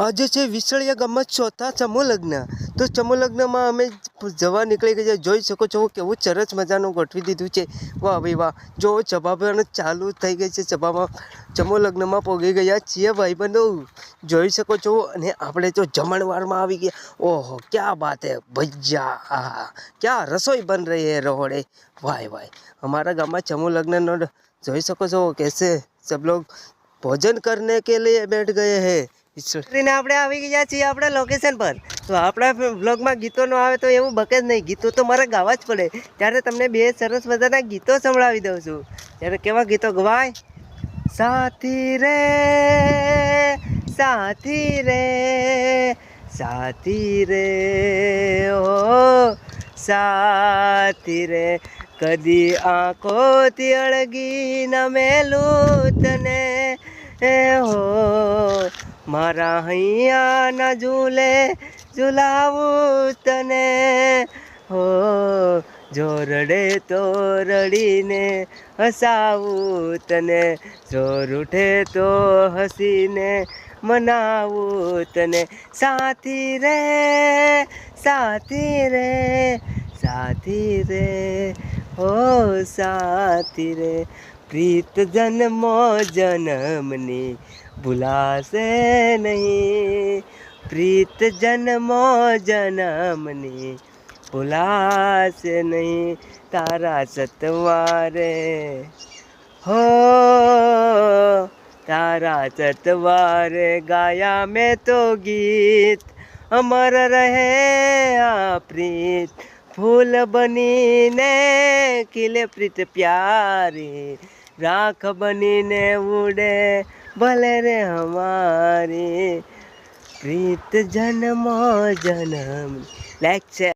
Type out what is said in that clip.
આજે છે વિસળિયા ગામમાં ચોથા સમૂહ લગ્ન તો સમૂહ લગ્નમાં અમે જવા નીકળી ગયા જોઈ શકો છો કેવું સરસ મજાનું ગોઠવી દીધું છે વાહ ભાઈ વાહ જો સભા પણ ચાલુ થઈ ગઈ છે સભામાં સમૂહ લગ્નમાં પહોંચી ગયા છીએ ભાઈબંધો જોઈ શકો છો અને આપણે તો જમણવારમાં આવી ગયા ઓહો ક્યાં બાત હે ભૈયા આહા ક્યાં રસોઈ બન રહી હે રોડે વાય વાય हमारा ગામમાં સમૂહ લગ્નનો જોઈ શકો છો कैसे सब लोग भोजन करने के लिए बैठ गए हैं ને આપણે આવી ગયા છીએ આપણા લોકેશન પર. તો આપણા બ્લોગમાં ગીતો ન આવે તો એવું બકે જ નહીં. ગીતો તો મારે ગાવા જ પડે. ત્યારે તમને બે સરસ મજાના ગીતો સંભળાવી દઉં છું. ત્યારે કેવા ગીતો ગવાય? સાથી રે સાથી રે સાથી રે, ઓ, સાથી રે. કદી આંખોથી અળગી ન મેલું તને. હો મારા હૈયા ના ઝૂલે ઝુલાવું તને. હો જો રડે તો રડીને હસાવું તને. જો રૂઠે તો હસીને મનાવું તને. સાથી રે સાથી રે સાથી રે. હો, સાથી રે. પ્રીત જન્મો જન્મની ભૂલાશે નહીં પ્રીત જન્મો જન્મની ભૂલાશે નહીં તારા સતવારે હો તારા સતવારે ગાયા મેં તો ગીત અમર રહે આ પ્રીત ફૂલ બનીને ખીલે પ્રીત પ્યારી રાખ બનીને ઉડે ભલે રે હમારી. પ્રીત જન્મ જન્મ. લાઈક છે.